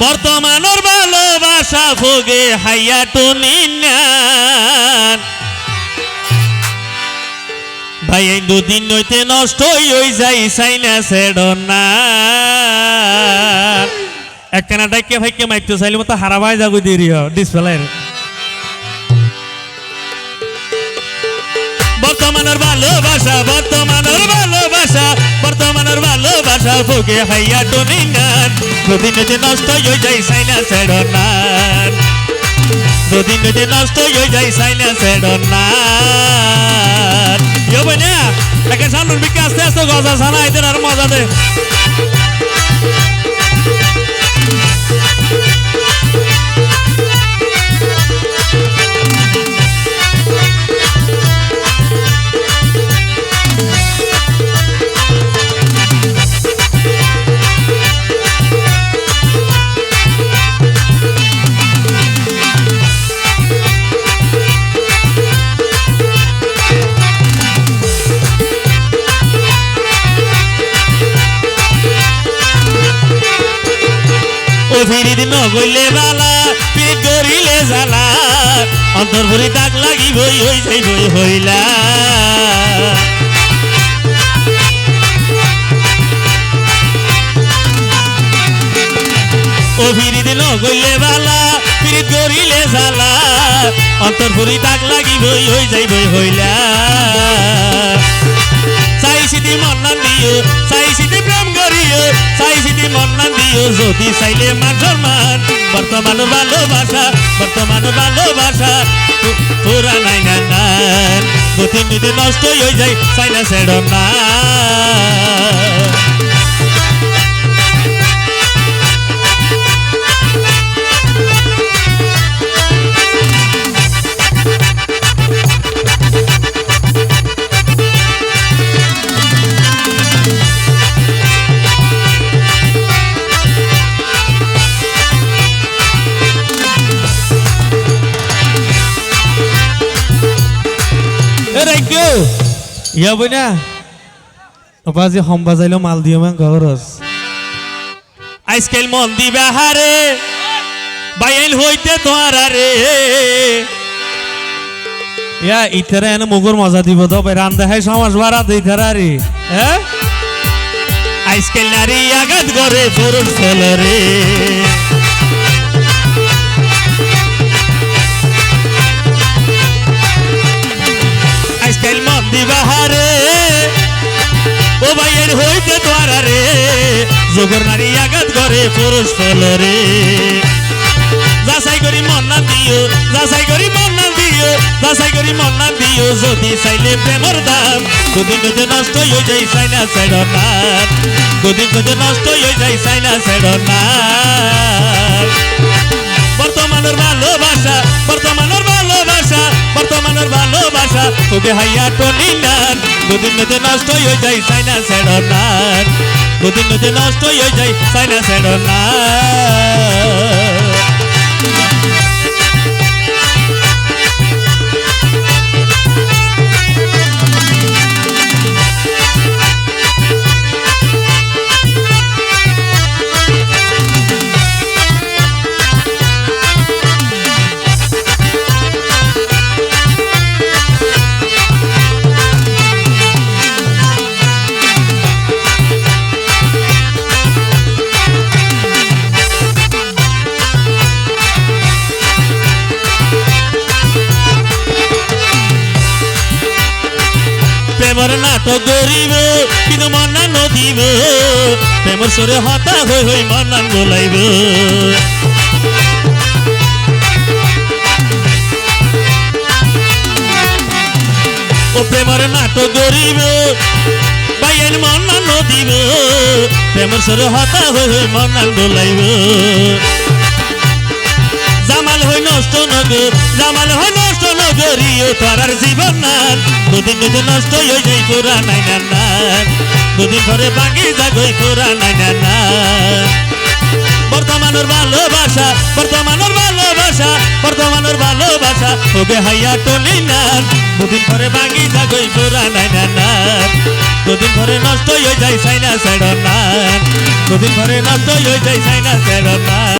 বর্তমানের ভালোবাসা ভোগে হাইয়া টুনি ভাই, এই দুদিন নইতে নষ্ট হই যাই সাইনা সেডনা একখানা ডাইকে ভাইকে মাইতে চাইলে মতো হারা ভাই যাব দেরি ডিসপ্লের বর্তমানের ভালোবাসা বর্তমানের ভালোবাসা বর্তমানের ভালোবাসা, ভোগে হাইয়া টুনি নান দুদিন নইতে নষ্ট হই যাই সাইনা সেডনার দুদিন নইতে নষ্ট হই যাই সাইনা সেডনার ইয়ে বই না একে সামনের বিকে আস্তে আস্তে গজা সানা এদের আর মজা দে। ও ফিরি দিন গইলে বালা পিঠ গরিলে জালা অন্তর ভরি দাগ লাগি বই বই হইলা। ও ফিরি দিন গইলে বালা পিঠ গরিলে জালা অন্তর ভরি দাগ লাগি বই হই যাই বই হইলা। চাই সিদি মন্নান দিও চাই সিদি প্রেম করিও, চাই সিদি মন্নান দিও যদি চাইলে মান সম্মান বর্তমান ভালোবাসা বর্তমান ভালোবাসা পুরা নাই না গতি নষ্ট হয়ে যায় চাইলে সেড় না। ইয়া হম বাজাইলো মাল দিও মান আজকাল মন দিবা হারে বাইল হইতে তোমার রে। ইয়া ইতারা এনে মুগুর মজা দিব তো ভাই রান দেখাই সমাজ বাড়া দিই তারা রে। হ্যাঁ আজকাল নারী আঘাত করে পুরুষ ছেলে রে। যোগর নারী আঘাত করে, পুরুষ ফল রে। যাচাই করি মন না দিও, যাচাই করি মন না দিও, যাচাই করি মন না দিও, যদি চাইলে প্রেমর দাম দুদিন যদি নষ্ট হয়ে যাই চাইনা ছেড় না। দুদিন যদি নষ্ট হয়ে যাই চাইনা ছেড় না। বর্তমানের ভালোবাসা বর্তমানের ভালোবাসা বর্তমানের ভালোবাসা তোকে হাইয়া টনি নান। দুদিন নদী নষ্ট হয়ে যাই সাইনা ছেড় নান দুদিন নদী নষ্ট হয়ে যায় সাইনা সাইড না। প্রেমর নাটক গরিব কিন্তু মন্না নদীব প্রেমর সরে হতা হই হই মন্নান গোলাইব ও প্রেমর নাটক গরিব বাইয়ের মন্না নদীব প্রেমর সরে হতা হই হই মন্নান গোলাইব জামাল হই নষ্ট নগর, জামাল হই নগরীয় তারার জীবন নান দুদিন দুদিন নষ্ট হয়ে যাই পুরা নাই না নান দুদিন পরে বাকি যাগই পুরা নাই না নান বর্তমানের ভালোবাসা বর্তমানের ভালোবাসা বর্তমানের ভালোবাসা ওকে হাইয়া টনি নান দুদিন পরে বাকি যাগই পুরা নাই না নান দুদিন পরে নষ্ট হয়ে যায় সাইনা সেড নান দুদিন পরে নষ্ট হয়ে যায় সাইনা সেড নান